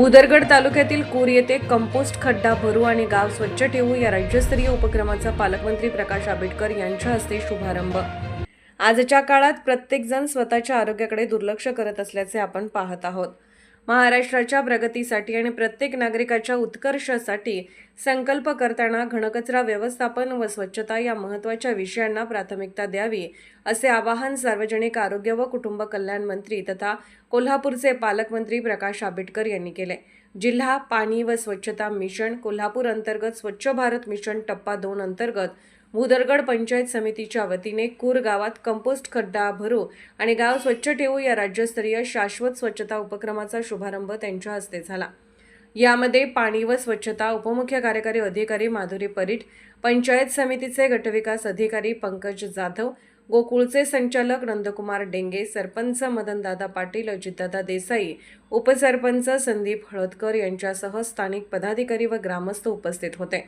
भुदरगड तालुक्यातील कूर येथे कंपोस्ट खड्डा भरू आणि गाव स्वच्छ ठेवू या राज्यस्तरीय उपक्रमाचा पालकमंत्री प्रकाश आंबेडकर यांच्या हस्ते शुभारंभ. आजच्या काळात प्रत्येकजण स्वतःच्या आरोग्याकडे दुर्लक्ष करत असल्याचे आपण पाहत आहोत. महाराष्ट्राच्या प्रगतीसाठी आणि प्रत्येक नागरिकाच्या उत्कर्षासाठी संकल्प करताना घनकचरा व्यवस्थापन व स्वच्छता या महत्त्वाच्या विषयांना प्राथमिकता द्यावी असे आवाहन सार्वजनिक आरोग्य व कुटुंब कल्याण मंत्री तथा कोल्हापूरचे पालकमंत्री प्रकाश आंबेडकर यांनी केले. जिल्हा पाणी व स्वच्छता मिशन कोल्हापूर अंतर्गत स्वच्छ भारत मिशन टप्पा दोन अंतर्गत भुदरगड पंचायत समितीच्या वतीने कूर गावात कंपोस्ट खड्डा भरू आणि गाव स्वच्छ ठेवू या राज्यस्तरीय शाश्वत स्वच्छता उपक्रमाचा शुभारंभ त्यांच्या हस्ते झाला. यामध्ये पाणी व स्वच्छता उपमुख्य कार्यकारी अधिकारी माधुरी परीट पंचायत समितीचे गटविकास अधिकारी पंकज जाधव गोकुळचे संचालक नंदकुमार डेंगे सरपंच मदनदादा पाटील अजितदादा देसाई उपसरपंच संदीप हळदकर यांच्यासह स्थानिक पदाधिकारी व ग्रामस्थ उपस्थित होते.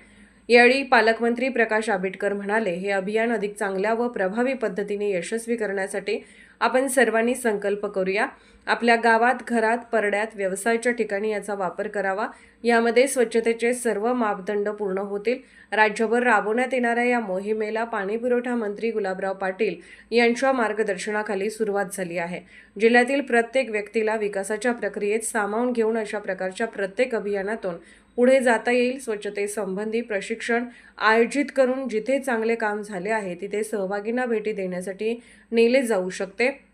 यावेळी पालकमंत्री प्रकाश आंबेडकर म्हणाले हे अभियान अधिक चांगल्या व प्रभावी पद्धतीने यशस्वी करण्यासाठी आपण सर्वांनी संकल्प करूया. आपल्या गावात घरात परड्यात व्यवसायाच्या ठिकाणी याचा वापर करावा. यामध्ये स्वच्छतेचे सर्व मापदंड पूर्ण होतील. राज्यभर राबवण्यात येणाऱ्या या मोहिमेला पाणीपुरवठा मंत्री गुलाबराव पाटील यांच्या मार्गदर्शनाखाली सुरुवात झाली आहे. जिल्ह्यातील प्रत्येक व्यक्तीला विकासाच्या प्रक्रियेत सामावून घेऊन अशा प्रकारच्या प्रत्येक अभियानातून पुढे जाता येईल. स्वच्छतेसंबंधी प्रशिक्षण आयोजित करून जिथे चांगले काम झाले आहे तिथे सहभागींना भेटी देण्यासाठी नेले जाऊ शकते.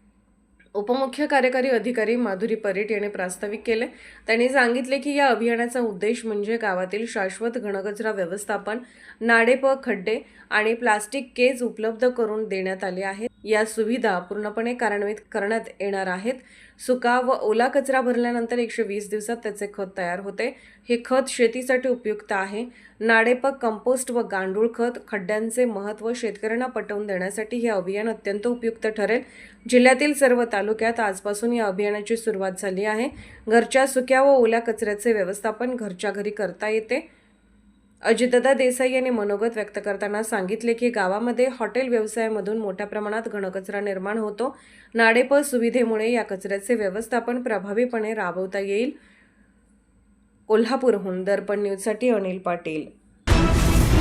उपमुख्य कार्यकारी अधिकारी माधुरी परीट यांनी प्रास्ताविक केले. त्यांनी सांगितले की या अभियानाचा उद्देश म्हणजे गावातील शाश्वत घनकचरा व्यवस्थापन नाडेप खड्डे आणि प्लास्टिक केज उपलब्ध करून देण्यात आले आहेत. या सुविधा पूर्णपणे कार्यान्वित करण्यात येणार आहेत. सुका व ओला कचरा भरल्यानंतर एकशे वीस दिवसात त्याचे खत तयार होते. हे खत शेतीसाठी उपयुक्त आहे. नाडेपक कंपोस्ट व गांडूळ खत खड्ड्यांचे महत्त्व शेतकऱ्यांना पटवून देण्यासाठी हे अभियान अत्यंत उपयुक्त ठरेल. जिल्ह्यातील सर्व तालुक्यात आजपासून या अभियानाची सुरुवात झाली आहे. घरच्या सुक्या व ओल्या कचऱ्याचे व्यवस्थापन घरच्या घरी करता येते. अजितदादा देसाई यांनी मनोगत व्यक्त करताना सांगितले की गावामध्ये हॉटेल व्यवसायामधून मोठ्या प्रमाणात घनकचरा निर्माण होतो. नाडेप सुविधेमुळे या कचऱ्याचे व्यवस्थापन प्रभावीपणे राबवता येईल. कोल्हापूरहून दर्पण न्यूजसाठी अनिल पाटील.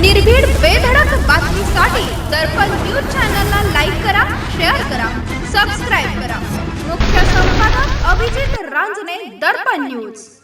निर्भीड बेधडक बातमीसाठी दर्पण न्यूज चॅनलला लाईक करा शेअर करा सबस्क्राईब करा. मुख्य संपादक अभिजित रांजणे दर्पण न्यूज.